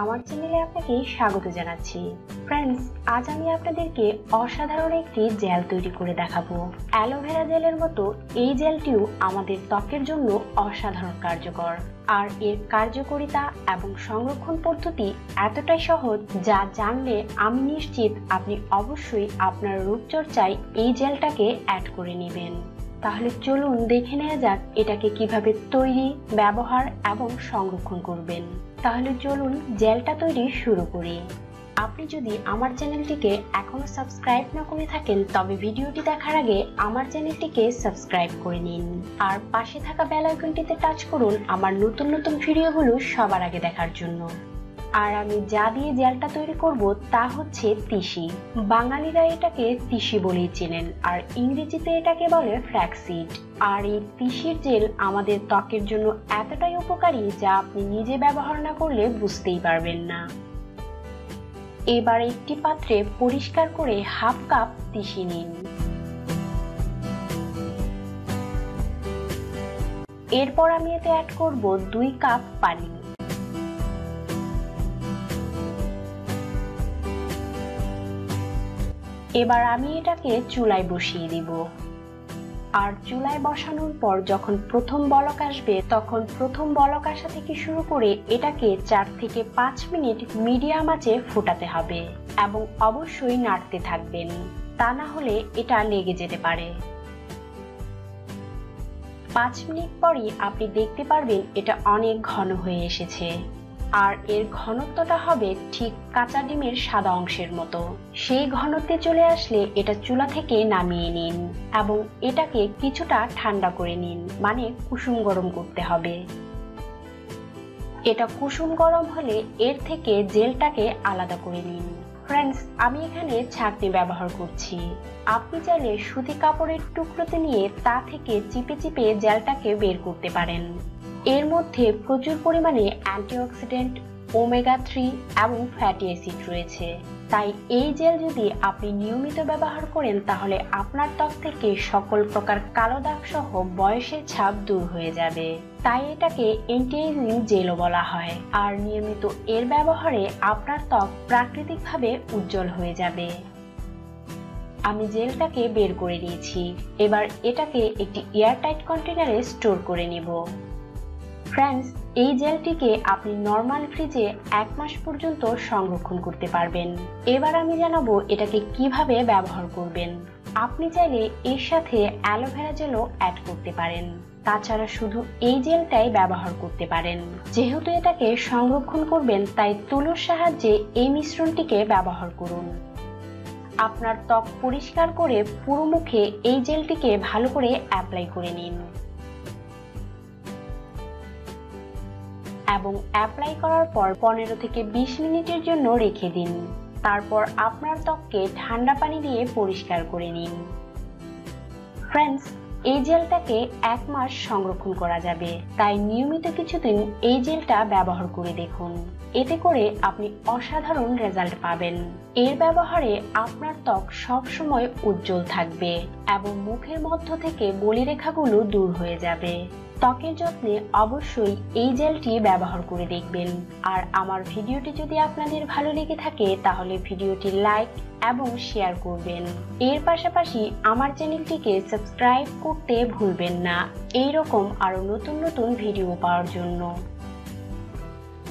আমার চ্যানেলে আপনাকে স্বাগত জানাচ্ছি। ফ্রেন্ডস আজ আমি আপনাদেরকে অসাধারণ একটি জেল তৈরি করে দেখাবো। অ্যালোভেরা জেলের মতো এই জেলটিও আমাদের ত্বকের জন্য অসাধারণ কার্যকর। আর এর কার্যকারিতা এবং সংরক্ষণ পদ্ধতি এতটাই সহজ যা জানলে আমি নিশ্চিত আপনি অবশ্যই আপনার রূপচর্চায় এই জেলটাকে অ্যাড করে নেবেন। তাহলে চলুন দেখে নেওয়া যাক এটাকে কীভাবে তৈরি, ব্যবহার এবং সংরক্ষণ করবেন। তাহলে চলুন জেলটা তৈরি শুরু করি। আপনি যদি আমার চ্যানেলটিকে এখনও সাবস্ক্রাইব না করে থাকেন, তবে ভিডিওটি দেখার আগে আমার চ্যানেলটিকে সাবস্ক্রাইব করে নিন। আর পাশে থাকা বেল আইকনটিতে টাচ করুন আমার নতুন নতুন ভিডিওগুলো সবার আগে দেখার জন্য। আর আমি যা দিয়ে জেলটা তৈরি করব তা হচ্ছে তিসি। বাঙালিরা এটাকে তিসি বলেই চেনেন, আর ইংরেজিতে এটাকে বলে ফ্ল্যাক্সিড আর এই তিসির জেল আমাদের ত্বকের জন্য এতটাই উপকারী যা আপনি নিজে ব্যবহার না করলে বুঝতেই পারবেন না। এবার একটি পাত্রে পরিষ্কার করে হাফ কাপ তিসি নিন। এরপর আমি এতে অ্যাড করব দুই কাপ পানি। এবার আমি এটাকে চুলায় বসিয়ে দিব। আর চুলায় বসানোর পর যখন প্রথম বলক আসবে, তখন প্রথম বলক আসা থেকে শুরু করে এটাকে চার থেকে পাঁচ মিনিট মিডিয়াম আঁচে ফোটাতে হবে এবং অবশ্যই নাড়তে থাকবেন। তা না হলে এটা লেগে যেতে পারে। পাঁচ মিনিট পরই আপনি দেখতে পারবেন এটা অনেক ঘন হয়ে এসেছে। আর এর ঘনত্বটা হবে ঠিক কাঁচা ডিমের সাদা অংশের মতো। সেই ঘনত্বে চলে আসলে এটা চুলা থেকে নামিয়ে নিন এবং এটাকে কিছুটা ঠান্ডা করে নিন মানে কুসুম গরম করতে হবে। এটা কুসুম গরম হলে এর থেকে জেলটাকে আলাদা করে নিন। ফ্রেন্ডস আমি এখানে ছাঁকনি ব্যবহার করছি। আপনি চাইলে সুতি কাপড়ের টুকরোতে নিয়ে তা থেকে চিপে চিপে জেলটাকে বের করতে পারেন। এর মধ্যে প্রচুর পরিমাণে অ্যান্টিঅক্সিডেন্ট, ওমেগা থ্রি এবং ফ্যাটি অ্যাসিড রয়েছে। তাই এই জেল যদি আপনি নিয়মিত ব্যবহার করেন, তাহলে আপনার ত্বক থেকে সকল প্রকার কালো দাগ সহ বয়সের ছাপ দূর হয়ে যাবে। তাই এটাকে এন্টি এজিং জেলও বলা হয়। আর নিয়মিত এর ব্যবহারে আপনার ত্বক প্রাকৃতিকভাবে উজ্জ্বল হয়ে যাবে। আমি জেলটাকে বের করে নিয়েছি। এবার এটাকে একটি এয়ারটাইট কন্টেনারে স্টোর করে নিব। ফ্রেন্ডস, এই জেলটিকে আপনি নর্মাল ফ্রিজে এক মাস পর্যন্ত সংরক্ষণ করতে পারবেন। এবার আমি জানাব এটাকে কীভাবে ব্যবহার করবেন। আপনি চাইলে এর সাথে অ্যালোভেরা জেলও অ্যাড করতে পারেন। তাছাড়া শুধু এই জেলটাই ব্যবহার করতে পারেন। যেহেতু এটাকে সংরক্ষণ করবেন, তাই তুলোর সাহায্যে এই মিশ্রণটিকে ব্যবহার করুন। আপনার ত্বক পরিষ্কার করে পুরো মুখে এই জেলটিকে ভালো করে অ্যাপ্লাই করে নিন। এবং অ্যাপ্লাই করার পর পনেরো থেকে বিশ মিনিটের জন্য রেখে দিন। তারপর আপনার ত্বককে ঠান্ডা পানি দিয়ে পরিষ্কার করে নিন। ফ্রেন্ডস এই জেলটাকে এক মাস সংরক্ষণ করা যাবে। তাই নিয়মিত কিছুদিন এই জেলটা ব্যবহার করে দেখুন। এতে করে আপনি অসাধারণ রেজাল্ট পাবেন। এর ব্যবহারে আপনার ত্বক সব সময় উজ্জ্বল থাকবে এবং মুখের মধ্য থেকে বলিরেখাগুলো দূর হয়ে যাবে। ত্বকের যত্নে অবশ্যই এই জেলটি ব্যবহার করে দেখবেন। আর আমার ভিডিওটি যদি আপনাদের ভালো লেগে থাকে, তাহলে ভিডিওটি লাইক এবং শেয়ার করবেন। এর পাশাপাশি আমার চ্যানেলটিকে সাবস্ক্রাইব করতে ভুলবেন না। এই রকম আরও নতুন নতুন ভিডিও পাওয়ার জন্য।